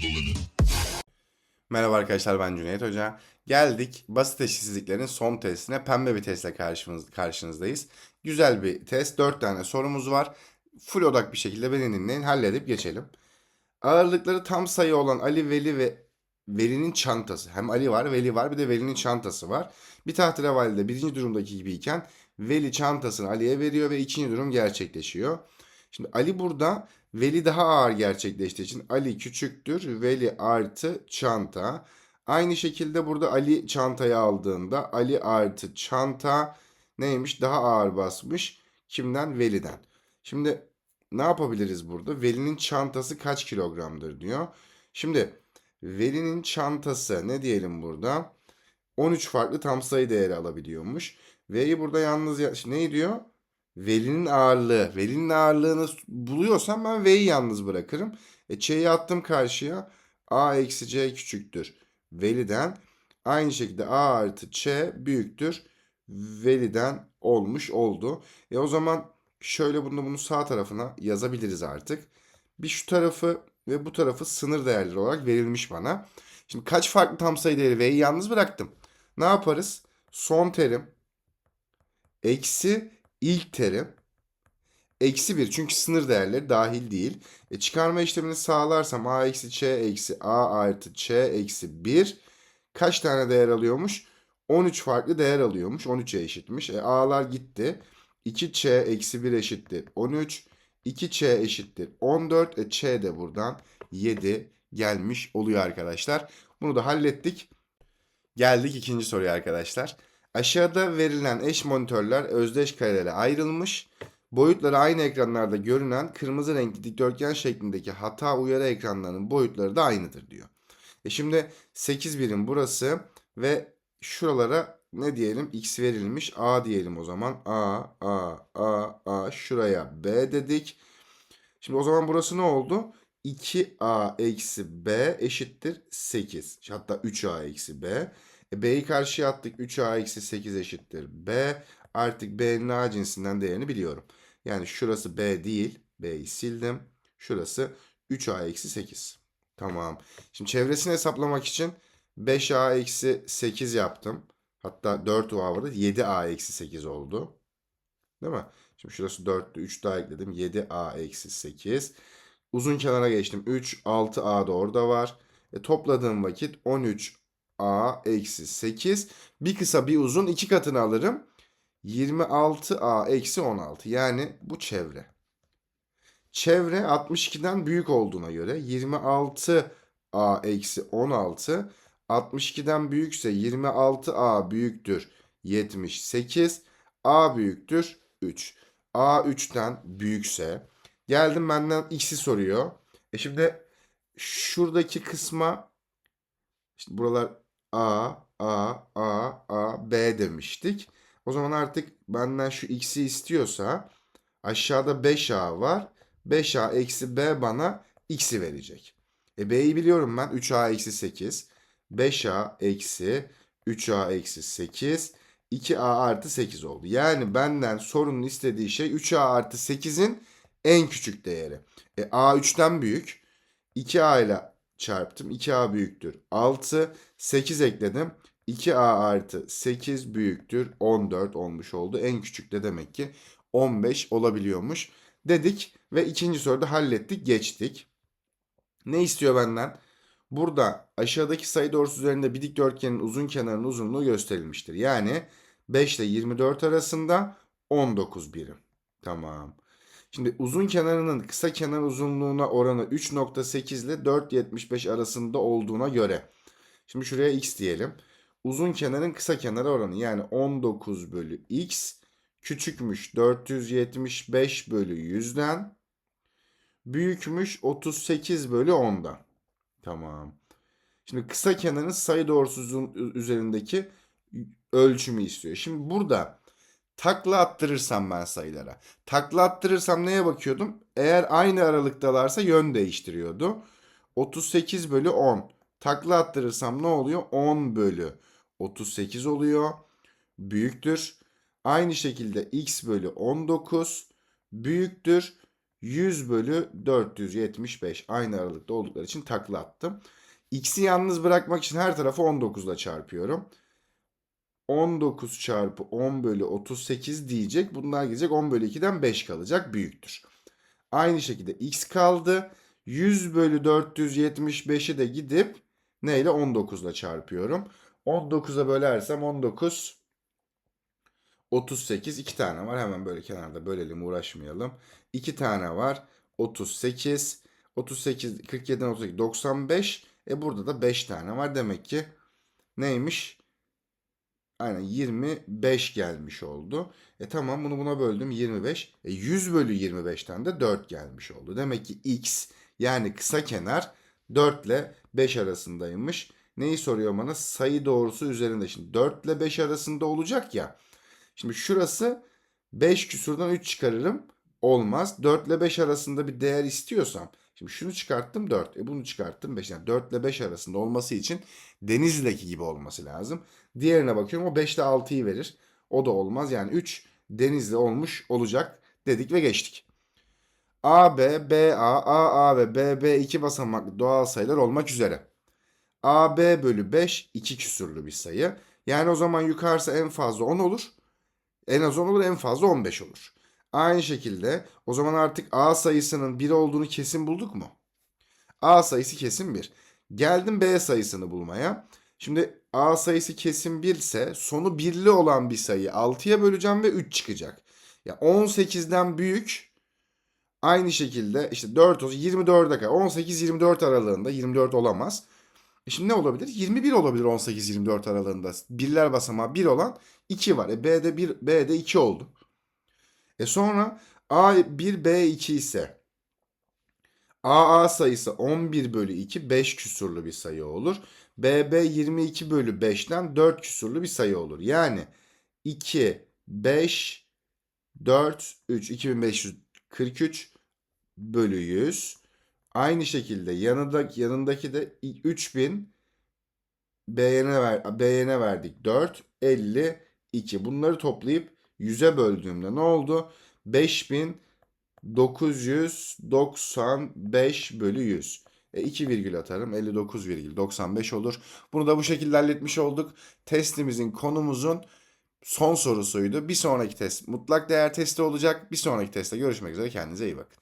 limit. Merhaba arkadaşlar ben Cüneyt Hoca. Geldik basit eşitsizliklerin son testine pembe bir testle karşımız, karşınızdayız. Güzel bir test. 4 tane sorumuz var. Full odak bir şekilde beni dinleyin halledip geçelim. Ağırlıkları tam sayı olan Ali, Veli ve Veli'nin çantası. Hem Ali var, Veli var bir de Veli'nin çantası var. Bir tahterevalide birinci durumdaki gibiyken Veli çantasını Ali'ye veriyor ve ikinci durum gerçekleşiyor. Şimdi Ali burada Veli daha ağır gerçekleştiği için Ali küçüktür. Veli artı çanta. Aynı şekilde burada Ali çantayı aldığında Ali artı çanta neymiş? Daha ağır basmış. Kimden? Veli'den. Şimdi ne yapabiliriz burada? Veli'nin çantası kaç kilogramdır diyor. Şimdi Veli'nin çantası ne diyelim burada? 13 farklı tam sayı değeri alabiliyormuş. V'yi burada yalnız ya- ne diyor? Veli'nin ağırlığı. Veli'nin ağırlığını buluyorsam ben V'yi yalnız bırakırım. E Ç'yi attım karşıya. A eksi C küçüktür. Veli'den. Aynı şekilde A artı Ç büyüktür. Veli'den olmuş oldu. E o zaman şöyle bunu bunu sağ tarafına yazabiliriz artık. Bir şu tarafı ve bu tarafı sınır değerleri olarak verilmiş bana. Şimdi kaç farklı tam sayı değeri V'yi yalnız bıraktım. Ne yaparız? Son terim eksi ilk terim eksi 1 çünkü sınır değerleri dahil değil. E, çıkarma işlemini sağlarsam a eksi ç eksi a artı ç eksi 1 kaç tane değer alıyormuş? 13 farklı değer alıyormuş. 13'e eşitmiş. E, a'lar gitti. 2ç eksi 1 eşittir 13. 2ç eşittir 14. E, ç de buradan 7 gelmiş oluyor arkadaşlar. Bunu da hallettik. Geldik ikinci soruya arkadaşlar. Aşağıda verilen eş monitörler özdeş karelere ayrılmış. Boyutları aynı ekranlarda görünen kırmızı renkli dikdörtgen şeklindeki hata uyarı ekranlarının boyutları da aynıdır diyor. E şimdi 8 birim burası ve şuralara ne diyelim x verilmiş a diyelim o zaman a a a a şuraya b dedik. Şimdi o zaman burası ne oldu? 2a eksi b eşittir 8. Hatta 3a eksi b. E, b'yi karşıya attık. 3a eksi 8 eşittir b. Artık b'nin a cinsinden değerini biliyorum. Yani şurası b değil. b'yi sildim. Şurası 3a eksi 8. Tamam. Şimdi çevresini hesaplamak için 5a eksi 8 yaptım. Hatta 4a vardı. 7a eksi 8 oldu. Değil mi? Şimdi şurası 4'tü. 3 daha ekledim. 7a eksi 8. Uzun kenara geçtim. 3, 6a da orada var. E, topladığım vakit 13a eksi 8. Bir kısa bir uzun iki katını alırım. 26a eksi 16. Yani bu çevre. Çevre 62'den büyük olduğuna göre 26a eksi 16 62'den büyükse 26a büyüktür 78. a büyüktür 3. a 3'ten büyükse geldim benden x'i soruyor. E şimdi şuradaki kısma işte buralar a a a a b demiştik. O zaman artık benden şu x'i istiyorsa aşağıda 5a var. 5a eksi b bana x'i verecek. E b'yi biliyorum ben 3a eksi 8. 5a eksi 3a eksi 8. 2a artı 8 oldu. Yani benden sorunun istediği şey 3a artı 8'in en küçük değeri. E, a 3'ten büyük. 2a ile çarptım. 2a büyüktür 6. 8 ekledim. 2a artı 8 büyüktür 14 olmuş oldu. En küçük de demek ki 15 olabiliyormuş dedik ve ikinci soruda hallettik geçtik. Ne istiyor benden? Burada aşağıdaki sayı doğrusu üzerinde bir dikdörtgenin uzun kenarının uzunluğu gösterilmiştir. Yani 5 ile 24 arasında 19 birim. Tamam. Şimdi uzun kenarının kısa kenar uzunluğuna oranı 3.8 ile 4.75 arasında olduğuna göre. Şimdi şuraya x diyelim. Uzun kenarın kısa kenarı oranı yani 19 bölü x küçükmüş 475 bölü 100'den büyükmüş 38 bölü 10'dan. Tamam. Şimdi kısa kenarın sayı doğrusu uzun- üzerindeki ölçümü istiyor. Şimdi burada takla attırırsam ben sayılara. Takla attırırsam neye bakıyordum? Eğer aynı aralıktalarsa yön değiştiriyordu. 38 bölü 10. Takla attırırsam ne oluyor? 10 bölü 38 oluyor. Büyüktür. Aynı şekilde x bölü 19 büyüktür. 100 bölü 475 aynı aralıkta oldukları için takla attım. X'i yalnız bırakmak için her tarafı 19 ile çarpıyorum. 19 çarpı 10 bölü 38 diyecek. Bunlar gidecek 10 bölü 2'den 5 kalacak büyüktür. Aynı şekilde x kaldı. 100 bölü 475'i de gidip neyle 19 ile çarpıyorum. 19'a bölersem 19 38 iki tane var. Hemen böyle kenarda bölelim uğraşmayalım. 2 tane var. 38 38 47'den 38 95 e burada da 5 tane var. Demek ki neymiş? Aynen 25 gelmiş oldu. E tamam bunu buna böldüm 25. E 100 bölü 25'ten de 4 gelmiş oldu. Demek ki x yani kısa kenar 4 ile 5 arasındaymış. Neyi soruyor bana? Sayı doğrusu üzerinde. Şimdi 4 ile 5 arasında olacak ya. Şimdi şurası 5 küsurdan 3 çıkarırım. Olmaz. 4 ile 5 arasında bir değer istiyorsam. Şimdi şunu çıkarttım 4. E bunu çıkarttım 5. Yani 4 ile 5 arasında olması için Denizli'deki gibi olması lazım. Diğerine bakıyorum o 5 ile 6'yı verir. O da olmaz. Yani 3 Denizli olmuş olacak dedik ve geçtik. AB, BA, AA ve BB iki basamaklı doğal sayılar olmak üzere. AB bölü 5 2 küsurlu bir sayı. Yani o zaman yukarısı en fazla 10 olur. En az 10 olur en fazla 15 olur. Aynı şekilde o zaman artık A sayısının 1 olduğunu kesin bulduk mu? A sayısı kesin 1. Geldim B sayısını bulmaya. Şimdi A sayısı kesin 1 ise sonu birli olan bir sayı 6'ya böleceğim ve 3 çıkacak. Ya 18'den büyük aynı şekilde işte 4 olsun 24'e kadar 18-24 aralığında 24 olamaz. E şimdi ne olabilir? 21 olabilir 18-24 aralığında. Birler basamağı 1 olan 2 var. E B'de 1, B'de 2 oldu. E sonra A1, B2 ise AA sayısı 11 bölü 2 5 küsurlu bir sayı olur. BB 22 bölü 5'ten 4 küsurlu bir sayı olur. Yani 2, 5, 4, 3, 2543 bölü 100. Aynı şekilde yanındaki, yanındaki de 3000 B'ye ver, B'ye verdik 4, 52. Bunları toplayıp 100'e böldüğümde ne oldu? 5995 bölü 100. E 2 virgül atarım 59,95 olur. Bunu da bu şekilde halletmiş olduk. Testimizin konumuzun son sorusuydu. Bir sonraki test mutlak değer testi olacak. Bir sonraki testte görüşmek üzere. Kendinize iyi bakın.